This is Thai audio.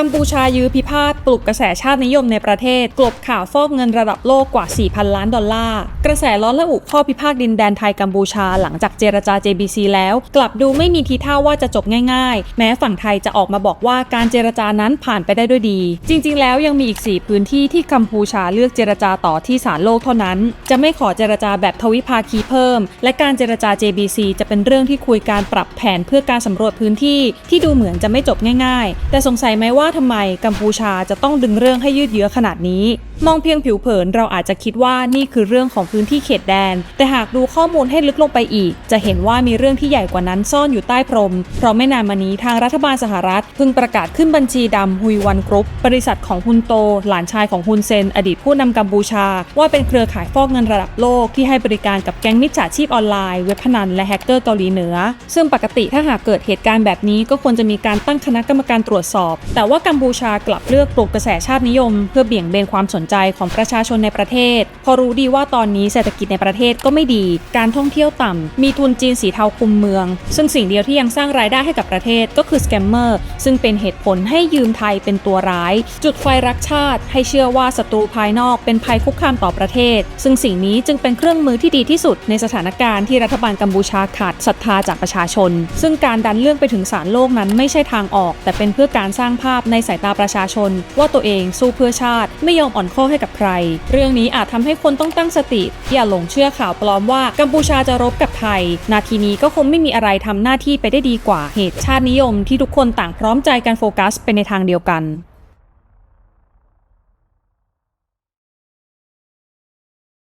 กัมพูชายื้อพิพาทปลุกกระแสชาตินิยมในประเทศ กลบข่าวฟอกเงินระดับโลกกว่า 4,000 ล้านดอลลาร์ กระแสร้อนระอุข้อพิพาทดินแดนไทยกัมพูชาหลังจากเจรจา JBC แล้ว กลับดูไม่มีทีท่าว่าจะจบง่ายๆ แม้ฝั่งไทยจะออกมาบอกว่าการเจรจานั้นผ่านไปได้ด้วยดี จริงๆ แล้วยังมีอีก 4 พื้นที่ที่กัมพูชาเลือกเจรจาต่อที่ศาลโลกเท่านั้น จะไม่ขอเจรจาแบบทวิภาคีเพิ่ม และการเจรจา JBC จะเป็นเรื่องที่คุยการปรับแผนเพื่อการสำรวจพื้นที่ที่ดูเหมือนจะไม่จบง่าย ๆ แต่สงสัยไหมว่าทำไมกัมพูชาจะต้องดึงเรื่องให้ยืดเยื้อขนาดนี้ มองเพียงผิวเผินเราอาจจะคิดว่านี่คือเรื่องของพื้นที่เขตแดน แต่หากดูข้อมูลให้ลึกลงไปอีก จะเห็นว่ามีเรื่องที่ใหญ่กว่านั้นซ่อนอยู่ใต้พรม เพราะไม่นานมานี้ทางรัฐบาลสหรัฐเพิ่งประกาศขึ้นบัญชีดำฮุยวันกรุ๊ปบริษัทของฮุนโต หลานชายของฮุนเซน อดีตผู้นำกัมพูชา ว่าเป็นเครือข่ายฟอกเงินระดับโลกที่ให้บริการกับแก๊งมิจฉาชีพออนไลน์เว็บพนันและแฮกเกอร์เกาหลีเหนือ ซึ่งปกติถ้าหากเกิดเหตุการณ์แบบนี้ก็ควรจะมีการตั้งคณะกรรมการตรวจสอบ แต่ว่ากัมพูชากลับเลือกปลุกกระแสชาตินิยม เพื่อเบี่ยงเบนความสนใจของประชาชนในประเทศ พอรู้ดีว่าตอนนี้เศรษฐกิจในประเทศก็ไม่ดี การท่องเที่ยวต่ำมีทุนจีนสีเทาคุมเมือง ซึ่งสิ่งเดียวที่ยังสร้างรายได้ให้กับประเทศก็คือสแกมเมอร์ซึ่งเป็นเหตุผลให้ยืมไทยเป็นตัวร้าย จุดไฟรักชาติ ให้เชื่อว่าศัตรูภายนอกเป็นภัยคุกคามต่อประเทศ ซึ่งสิ่งนี้จึงเป็นเครื่องมือที่ดีที่สุดในสถานการณ์ที่รัฐบาลกัมพูชาขาดศรัทธาจากประชาชน ซึ่งการดันเรื่องไปถึงศาลโลกนั้นไม่ใช่ทางออก แต่เป็นเพื่อการสร้างภาพในสายตาประชาชน ว่าตัวเองสู้เพื่อชาติ ไม่ยอมอ่อนข้อให้กับใคร เรื่องนี้อาจทำให้คนต้องตั้งสติ อย่าหลงเชื่อข่าวปลอมว่ากัมพูชาจะรบกับไทย นาทีนี้ก็คงไม่มีอะไรทำหน้าที่ไปได้ดีกว่าเหตุชาตินิยมที่ทุกคนต่างพร้อมใจกันโฟกัสไปในทางเดียวกัน